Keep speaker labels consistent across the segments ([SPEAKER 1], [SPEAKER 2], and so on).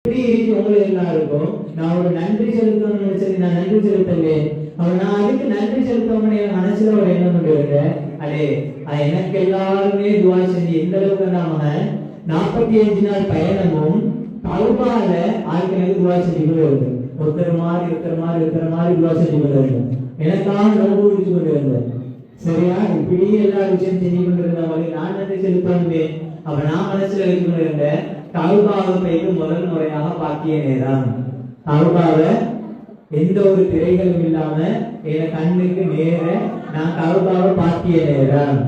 [SPEAKER 1] எப்படி இருக்கு உங்களுக்கு எல்லாருக்கும்? நான் ஒரு நன்றி செலுத்தணும்னு நினைச்சது நான் நன்றி செலுத்தலேன் அவன் நான் அதுக்கு நன்றி செலுத்தவங்க என் மனசுல ஒரு எண்ணம் கொண்டு வருகிறேன் அடே அது எனக்கு எல்லாருமே துவா செஞ்சு எந்த அளவுக்கு நாம நாற்பத்தி அஞ்சு நாள் பயணமும் கவுபால ஆட்களுக்கு துவா செஞ்சு கொண்டு வருது. ஒருத்தர் மாதிரி ஒருத்தர் மாதிரி ஒருத்தர் மாதிரி துவா செஞ்சு கொண்டு வருது. எனக்காக நோம்பு பிடிச்சு கொண்டு வந்தேன் சரியா? இப்படி எல்லா விஷயம் செஞ்சு மாதிரி நான் நன்றி செலுத்தவே அவன் நான் மனசுல வச்சு கொண்டிருந்தேன் கவுபாவை போயிட்டு முதல் முறையாக பாக்கிய நேரம். கவுபாவை எந்த ஒரு திரைகளும் இல்லாம என் கண்ணுக்கு நேர நான் கவுபாவை பாக்கிய நேரம்.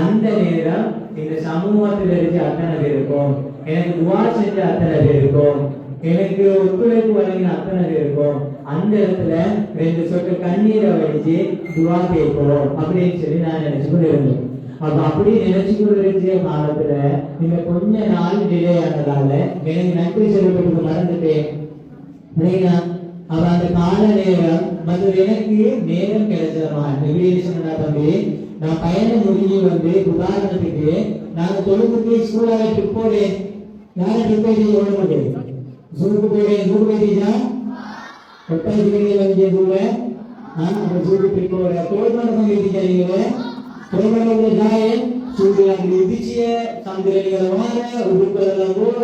[SPEAKER 1] அந்த நேரம் இந்த சமூகத்தில் இருக்க அத்தனை பேருக்கும் எனக்கு துவா செஞ்ச அத்தனை பேருக்கும் எனக்கு ஒத்துழைப்பு வழங்கின அத்தனை பேருக்கும் அந்த இடத்துல ரெண்டு சொட்டு கண்ணீரை வடிச்சு துவா கேட்போம் அப்படின்னு சொல்லி நான் நினைச்சு கொண்டு இருந்தேன். அப்ப அப்படி நினைச்சு காலத்துல. நீங்க கொஞ்ச நாள் டிலே ஆனதால எனக்கு நன்றி செலுத்துறதுக்கு மறந்துட்டேன். இல்லைங்களா அப்ப அந்த கால நேரம் மற்றும் எனக்கு நேரம் கிடைச்சதுமா? எப்படி தம்பி. நான் பயணம் முடிஞ்சு வந்து உதாரணத்துக்கு நாங்க தொழுகுக்கு ஸ்கூலாக ட்ரிப் போடேன் யாரை ட்ரிப் போயிட்டு ஓட மாட்டேன் ஜூக்கு போயிட்டேன் ஜூக்கு போயிட்டீங்களா எட்டாயிரத்தி வந்து ஜூல அப்ப ஜூக்கு ட்ரிப் போட தோல்மண்டபம் இருக்கீங்க தோல்மண்டபத்துல ஜாய சூடு அங்க இடிச்சிய சந்திரனிகளை வார உடுப்பதெல்லாம் போற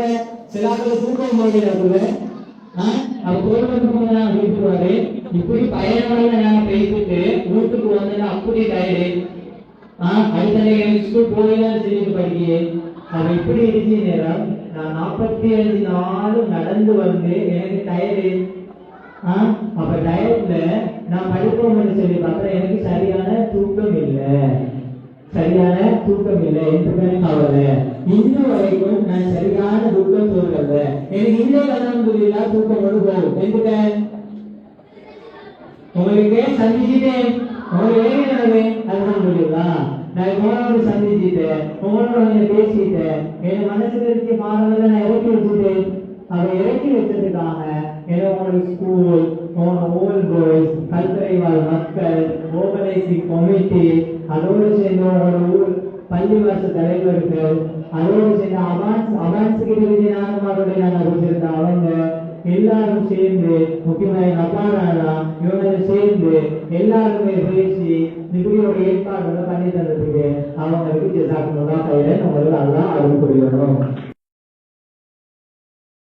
[SPEAKER 1] சிலாக்கள் தூக்கம் போடுறாங்க அப்ப தோல்மண்டபம் நான் வீட்டுக்கு இப்படி பயணங்களை நான் பேசிட்டு வீட்டுக்கு வந்து அப்படி டயர்டு அடுத்த நேரம் ஸ்கூல் போயெல்லாம் தெரிஞ்சு படிக்கிறேன் இப்படி இருந்துச்சு நேரம். நான் நாற்பத்தி அஞ்சு நாளும் நடந்து வந்து எனக்கு டயர்டு ஆஹ் அப்ப டயர்ட்ல நான் படிப்போம்னு சொல்லி பார்த்தா எனக்கு சரியான தூக்கம் இல்லை. சரியான தூக்கம் இல்லை என்று கவலை இன்ன வரைக்கும் நான் சரியான தூக்கம் தோன்றல எனக்கு இந்த கடன் புரியல தூக்கம் கொண்டு போகும் எதுக்க உங்களுக்கு சந்திச்சுட்டேன். உங்களுக்கு ஏங்க நடவே அதுதான் புரியுதா நான் உங்களோட சந்திச்சுட்டேன். உங்களோட கொஞ்சம் பேசிட்டேன். என் மனசுல இருக்க பாடங்களை நான் இறக்கி வச்சுட்டேன். அதை இறக்கி வச்சதுக்காக ஏதோ உங்களுக்கு ஸ்கூல் ஓல்ட் பாய்ஸ் கல்துறைவாழ் மக்கள் ஓபனைசி கமிட்டி அதோடு சேர்ந்த உங்களோட ஊர் பள்ளிவாச தலைவர்கள் அதோடு சேர்ந்த அவான்ஸ் அவான்ஸ் கிட்ட விஜயநாதமாரோட நாங்கள் கொடுத்திருந்த அவங்க எல்லாரும் சேர்ந்து முக்கியமாக என் அப்பா நானா இவங்க சேர்ந்து எல்லாருமே பேசி இப்படி ஏற்பாடுகளை பண்ணி தந்ததுக்கு அவங்களுக்கு ஜெசாக்கணும் தான் கையில உங்களுக்கு நல்லா அருள் புரியணும்